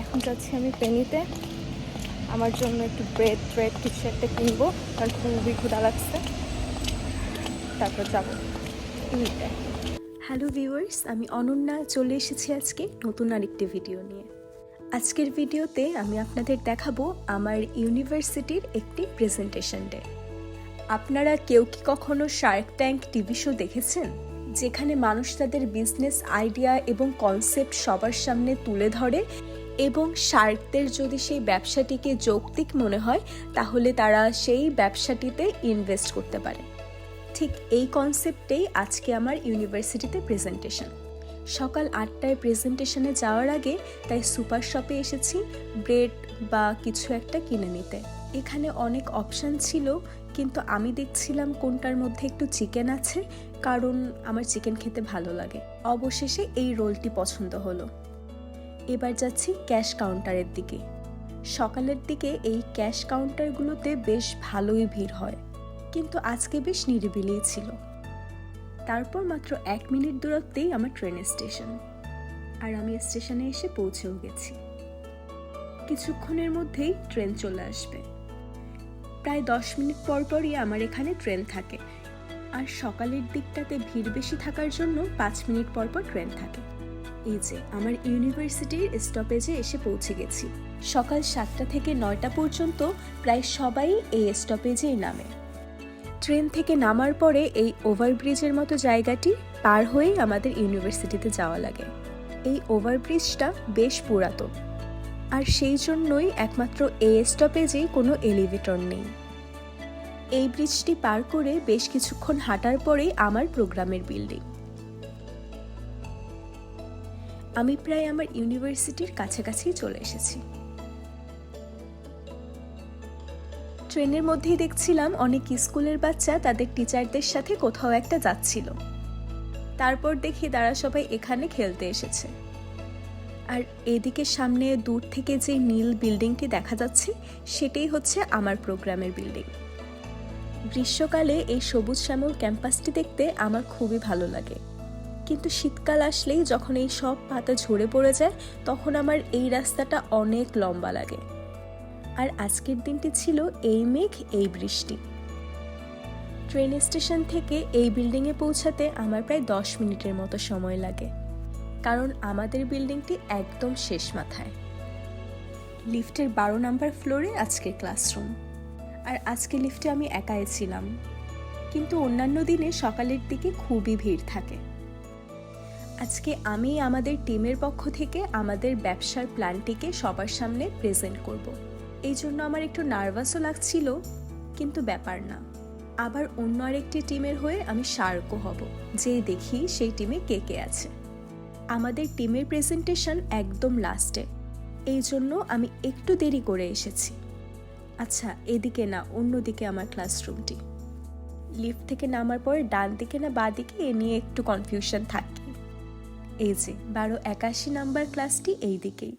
এখন যাচ্ছি আমি পেনিতে। আমার জন্য একটু ব্রেড ব্রেড কিছু একটা কিনবো, কারণ খুবই ক্ষুধা লাগছে। তারপর যাব পেনিতে। হ্যালো ভিউয়ার্স আমি অনন্যা, চলে এসেছি আজকে নতুন আরেকটি ভিডিও নিয়ে। আজকের ভিডিওতে আমি আপনাদের দেখাবো আমার ইউনিভার্সিটির একটি প্রেজেন্টেশন ডে আপনারা কেউ কি কখনো শার্ক ট্যাঙ্ক টিভি শো দেখেছেন? যেখানে মানুষ তাদের বিজনেস আইডিয়া এবং কনসেপ্ট সবার সামনে তুলে ধরে এবং শার্কদের যদি সেই ব্যবসাটিকে যৌক্তিক মনে হয়, তাহলে তারা সেই ব্যবসাটিতে ইনভেস্ট করতে পারে। ঠিক এই কনসেপ্টেই আজকে আমার ইউনিভার্সিটিতে প্রেজেন্টেশন সকাল আটটায় প্রেজেন্টেশনে যাওয়ার আগে তাই সুপার শপে এসেছি ব্রেড বা কিছু একটা কিনে নিতে। এখানে অনেক অপশান ছিল, কিন্তু আমি দেখছিলাম কোনটার মধ্যে একটু চিকেন আছে, কারণ আমার চিকেন খেতে ভালো লাগে। অবশেষে এই রোলটি পছন্দ হলো। এবার যাচ্ছি ক্যাশ কাউন্টারের দিকে। সকালের দিকে এই ক্যাশ কাউন্টারগুলোতে বেশ ভালোই ভিড় হয়, কিন্তু আজকে বেশ নিরিবিলি ছিল। তারপর মাত্র এক মিনিট দূরত্বেই আমার ট্রেনের স্টেশন, আর আমি স্টেশনে এসে পৌঁছেও গেছি। কিছুক্ষণের মধ্যেই ট্রেন চলে আসবে। প্রায় দশ মিনিট পর পরই আমার এখানে ট্রেন থাকে, আর সকালের দিকটাতে ভিড় বেশি থাকার জন্য পাঁচ মিনিট পর পর ট্রেন থাকে। এই যে, আমার ইউনিভার্সিটির স্টপেজে এসে পৌঁছে গেছি। সকাল সাতটা থেকে নয়টা পর্যন্ত প্রায় সবাই এই স্টপেজেই নামে। ট্রেন থেকে নামার পরে এই ওভারব্রিজের মতো জায়গাটি পার হয়েই আমাদের ইউনিভার্সিটিতে যাওয়া লাগে। এই ওভারব্রিজটা বেশ পুরাতন। আর সেই জন্যই একমাত্র এ স্টপেজেই কোনো এলিভেটর নেই। এই ব্রিজটি পার করে বেশ কিছুক্ষণ হাঁটার পরেই আমার প্রোগ্রামের বিল্ডিং। আমি প্রায় আমার ইউনিভার্সিটির কাছাকাছি চলে এসেছি। ট্রেনের মধ্যেই দেখছিলাম অনেক স্কুলের বাচ্চা তাদের টিচারদের সাথে কোথাও একটা যাচ্ছিল। তারপর দেখি তারা সবাই এখানে খেলতে এসেছে। আর এদিকে সামনে দূর থেকে যে নীল বিল্ডিংটি দেখা যাচ্ছে, সেটাই হচ্ছে আমার প্রোগ্রামের বিল্ডিং। গ্রীষ্মকালে এই সবুজ শ্যামল ক্যাম্পাসটি দেখতে আমার খুবই ভালো লাগে। কিন্তু শীতকাল আসলেই যখন এই সব পাতা ঝরে পড়ে যায়, তখন আমার এই রাস্তাটা অনেক লম্বা লাগে। আর আজকের দিনটি ছিল এই মেঘ, এই বৃষ্টি। ট্রেন স্টেশন থেকে এই বিল্ডিংয়ে পৌঁছাতে আমার প্রায় দশ মিনিটের মতো সময় লাগে। কারণ আমাদের বিল্ডিংটি একদম শেষ মাথায়। লিফটের বারো নাম্বার ফ্লোরে আজকে ক্লাসরুম। আর আজকে লিফটে আমি একাই ছিলাম। কিন্তু অন্যান্য দিনে সকালের দিকে খুবই ভিড় থাকে। আজকে আমি আমাদের টিমের পক্ষ থেকে আমাদের ব্যবসার প্ল্যানটিকে সবার সামনে প্রেজেন্ট করব। এই জন্য আমার একটু নার্ভাসও লাগছিল, কিন্তু ব্যাপার না। আবার অন্য আরেকটি টিমের হয়ে আমি শার্কও হব, যে দেখি সেই টিমে কে কে আছে। আমাদের টিমের প্রেজেন্টেশন একদম লাস্টে এই জন্য আমি একটু দেরি করে এসেছি। আচ্ছা এদিকে না, অন্যদিকে আমার ক্লাসরুমটি লিফট থেকে নামার পর ডান দিকে না বা দিকে এ নিয়ে একটু কনফিউশন থাকে। এই যে, বারো একাশি নাম্বার ক্লাসটি এই দিকেই।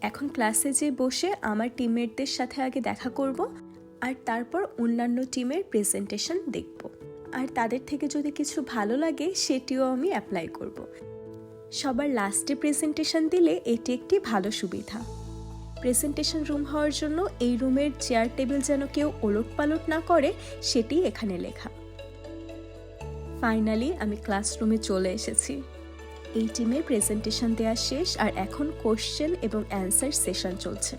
এখন ক্লাসে যে বসে আমার টিমমেটদের সাথে আগে দেখা করব, আর তারপর অন্যান্য টিমের প্রেজেন্টেশন দেখব। আর তাদের থেকে যদি কিছু ভালো লাগে, সেটিও আমি অ্যাপ্লাই করব। সবার লাস্টে প্রেজেন্টেশন দিলে এটি একটি ভালো সুবিধা। প্রেজেন্টেশন রুম হওয়ার জন্য এই রুমের চেয়ার টেবিল যেন কেউ ওলট পালট না করে, সেটি এখানে লেখা। ফাইনালি আমি ক্লাসরুমে চলে এসেছি। এই টিমের প্রেজেন্টেশন দেওয়া শেষ আর এখন কোশ্চেন এবং অ্যান্সার সেশন চলছে।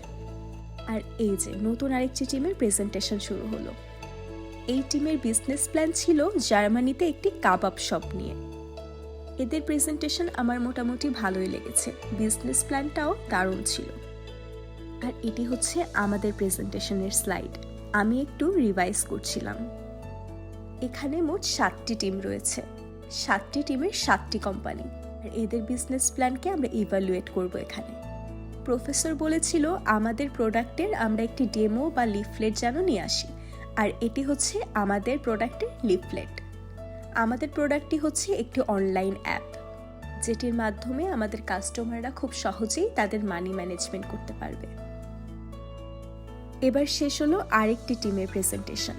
আর এই যে নতুন আরেকটি টিমের প্রেজেন্টেশন শুরু হলো। এই টিমের বিজনেস প্ল্যান ছিল জার্মানিতে একটি কাবাব শপ নিয়ে। এদের প্রেজেন্টেশন আমার মোটামুটি ভালোই লেগেছে। বিজনেস প্ল্যানটাও দারুণ ছিল। আর এটি হচ্ছে আমাদের প্রেজেন্টেশনের স্লাইড আমি একটু রিভাইজ করছিলাম। এখানে মোট সাতটি টিম রয়েছে। সাতটি টিমের সাতটি কোম্পানি আর এদের বিজনেস প্ল্যানকে আমরা ইভ্যালুয়েট করব এখানে। প্রফেসর বলেছিল, আমাদের প্রোডাক্টের আমরা একটি ডেমো বা লিফলেট যেন নিয়ে আসি। আর এটি হচ্ছে আমাদের প্রোডাক্টের লিফলেট আমাদের প্রোডাক্টটি হচ্ছে একটি অনলাইন অ্যাপ যেটির মাধ্যমে আমাদের কাস্টমাররা খুব সহজেই তাদের মানি ম্যানেজমেন্ট করতে পারবে। এবার শেষ হলো আরেকটি টিমের প্রেজেন্টেশন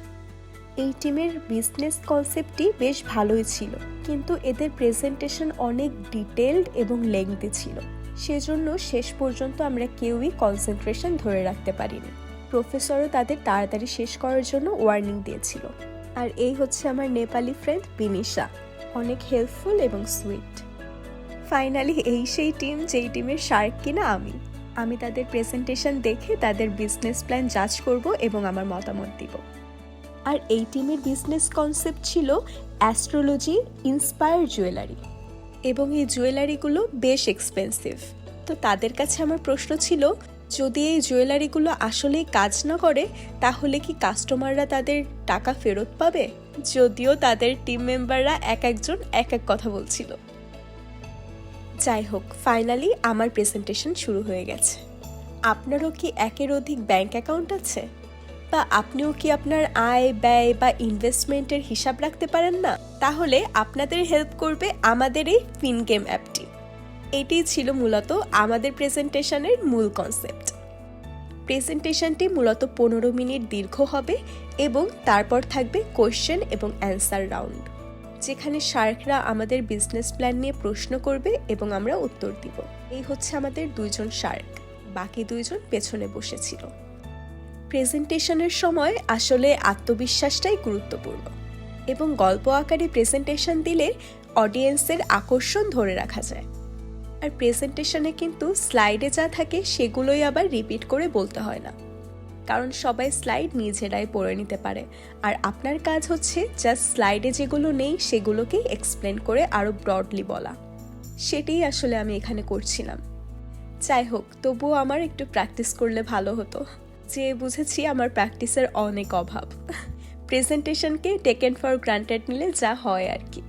এই টিমের বিজনেস কনসেপ্টটি বেশ ভালোই ছিল। কিন্তু এদের প্রেজেন্টেশন অনেক ডিটেলড এবং লেংদি ছিল। সেজন্য শেষ পর্যন্ত আমরা কেউই কনসেন্ট্রেশন ধরে রাখতে পারিনি। প্রফেসরও তাদের তাড়াতাড়ি শেষ করার জন্য ওয়ার্নিং দিয়েছিল। আর এই হচ্ছে আমার নেপালি ফ্রেন্ড বিনিশা। অনেক হেল্পফুল এবং সুইট ফাইনালি এই সেই টিম যেই টিমের শার্ক কিনা আমি। আমি তাদের প্রেজেন্টেশন দেখে তাদের বিজনেস প্ল্যান জাজ করব এবং আমার মতামত দিব। আর এই টিমের বিজনেস কনসেপ্ট ছিল অ্যাস্ট্রোলজি ইন্সপায়ার জুয়েলারি এবং এই জুয়েলারিগুলো বেশ এক্সপেন্সিভ তো তাদের কাছে আমার প্রশ্ন ছিল, যদি এই জুয়েলারিগুলো আসলেই কাজ না করে, তাহলে কি কাস্টমাররা তাদের টাকা ফেরত পাবে? যদিও তাদের টিম মেম্বাররা এক একজন এক এক কথা বলছিল। যাই হোক ফাইনালি আমার প্রেজেন্টেশন শুরু হয়ে গেছে। আপনারও কি একের অধিক ব্যাংক অ্যাকাউন্ট আছে? বা আপনিও কি আপনার আয়, ব্যয় বা ইনভেস্টমেন্টের হিসাব রাখতে পারেন না? তাহলে আপনাদের হেল্প করবে আমাদের এই ফিনগেম অ্যাপটি। এটিই ছিল মূলত আমাদের প্রেজেন্টেশনের মূল কনসেপ্ট প্রেজেন্টেশনটি মূলত পনেরো মিনিট দীর্ঘ হবে এবং তারপর থাকবে কোয়েশ্চেন এবং অ্যান্সার রাউন্ড যেখানে শার্করা আমাদের বিজনেস প্ল্যান নিয়ে প্রশ্ন করবে এবং আমরা উত্তর দিব। এই হচ্ছে আমাদের দুইজন শার্ক বাকি দুইজন পেছনে বসেছিল। প্রেজেন্টেশনের সময় আসলে আত্মবিশ্বাসটাই গুরুত্বপূর্ণ এবং গল্প আকারে প্রেজেন্টেশন দিলে অডিয়েন্সের আকর্ষণ ধরে রাখা যায়। আর প্রেজেন্টেশনে কিন্তু স্লাইডে যা থাকে সেগুলোই আবার রিপিট করে বলতে হয় না। কারণ সবাই স্লাইড নিজেরাই পড়ে নিতে পারে। আর আপনার কাজ হচ্ছে জাস্ট স্লাইডে যেগুলো নেই সেগুলোকেই এক্সপ্লেন করে আরও ব্রডলি বলা। সেটাই আসলে আমি এখানে করছিলাম। যাই হোক, তবুও আমার একটু প্র্যাকটিস করলে ভালো হতো। যে বুঝেছি আমার প্র্যাকটিসের অনেক অভাব। প্রেজেন্টেশনকে টেকেন ফর গ্রান্টেড নিলে যা হয় আর কি।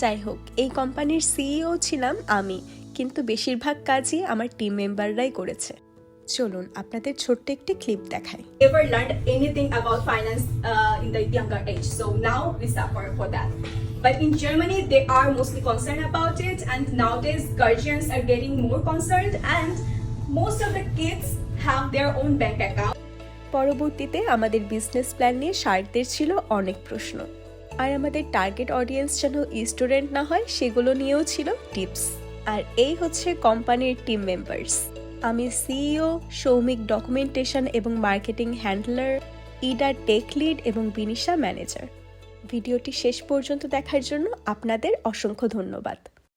যাই হোক, এই কোম্পানির সিইও ছিলাম আমি, কিন্তু বেশিরভাগ কাজই আমার টিম মেম্বাররাই করেছে। চলুন, আপনাদের ছোট্ট একটি ক্লিপ দেখাই। Ever learn anything about finance in the younger age so now we suffer for that but in Germany they are mostly concern about it and now these guardians are getting more concern and most of the kids have their own bank account. পরবর্তীতে আমাদের business plan নিয়ে শার্কদের ছিল অনেক প্রশ্ন। আর আমাদের target audience যেন student না হয়, সেগুলো নিয়েও ছিল টিপস আর এই হচ্ছে কোম্পানির টিম মেম্বার্স আমি সিইও সৌমিক ডকুমেন্টেশন এবং marketing handler Ida tech lead এবং বিনিশা ম্যানেজার ভিডিওটি শেষ পর্যন্ত দেখার জন্য আপনাদের অসংখ্য ধন্যবাদ।